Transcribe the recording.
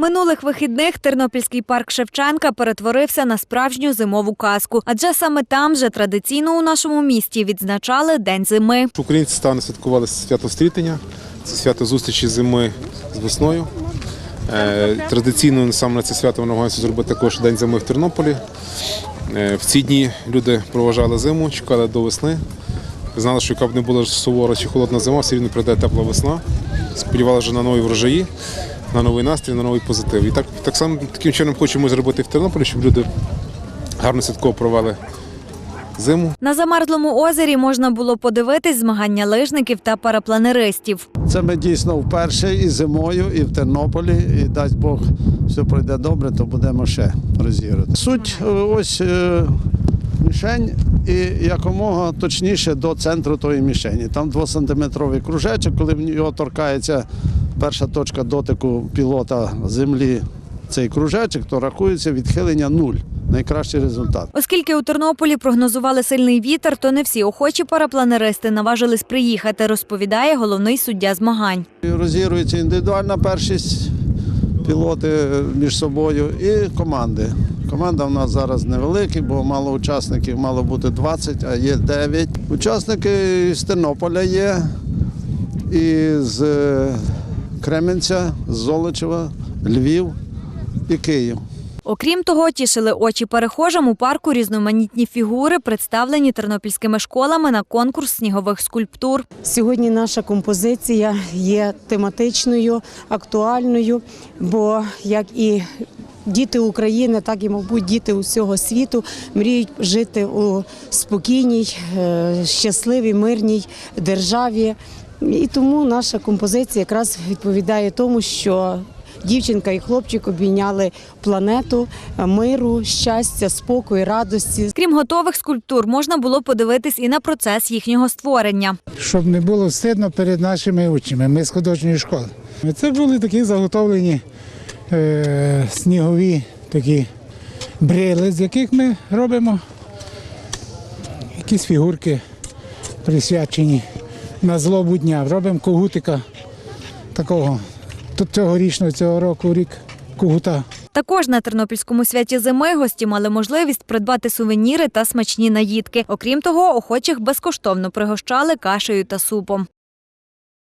Минулих вихідних Тернопільський парк Шевченка перетворився на справжню зимову казку, адже саме там же традиційно у нашому місті відзначали День зими. Українці стане святкували свято стрітення, це свято зустрічі зими з весною. Е, Традиційно саме на це свято ми намагаємося зробити також День зими в Тернополі. Е, В ці дні люди проважали зиму, чекали до весни. Знали, що яка б не була сувора чи холодна зима, все рівно прийде тепла весна. Сподівалися вже на нові врожаї, на новий настрій, на новий позитив. І так, так само таким чином хочемо зробити в Тернополі, щоб люди гарно святково провели зиму. На замерзлому озері можна було подивитись змагання лижників та парапланеристів. Це ми дійсно вперше і зимою, і в Тернополі. І дасть Бог, все пройде добре, то будемо ще розіграти. Суть е, ось е, мішень і якомога точніше до центру тої мішені. Там двосантиметровий кружечок, коли в нього торкається перша точка дотику пілота землі. Цей кружечок, то рахується відхилення нуль. Найкращий результат. Оскільки у Тернополі прогнозували сильний вітер, то не всі охочі парапланеристи наважились приїхати, розповідає головний суддя змагань. Розігрується індивідуальна першість, пілоти між собою і команди. Команда в нас зараз невелика, бо мало учасників, мало бути 20, а є 9. Учасники з Тернополя є, і з Кременця, Золочева, Львів і Київ. Окрім того, тішили очі перехожим у парку різноманітні фігури, представлені тернопільськими школами на конкурс снігових скульптур. Сьогодні наша композиція є тематичною, актуальною, бо як і діти України, так і, мабуть, діти усього світу мріють жити у спокійній, е, щасливій, мирній державі. І тому наша композиція якраз відповідає тому, що дівчинка і хлопчик обійняли планету е, миру, щастя, спокою, радості. Крім готових скульптур, можна було подивитись і на процес їхнього створення. щоб не було стидно перед нашими учнями. Ми з художньої школи. Це були такі заготовлені е, снігові такі брили, з яких ми робимо якісь фігурки присвячені на злобу дня. Робимо когутика такого. Тут цьогорічного цього року рік когута. Також на тернопільському святі зими гості мали можливість придбати сувеніри та смачні наїдки. Окрім того, охочих безкоштовно пригощали кашею та супом.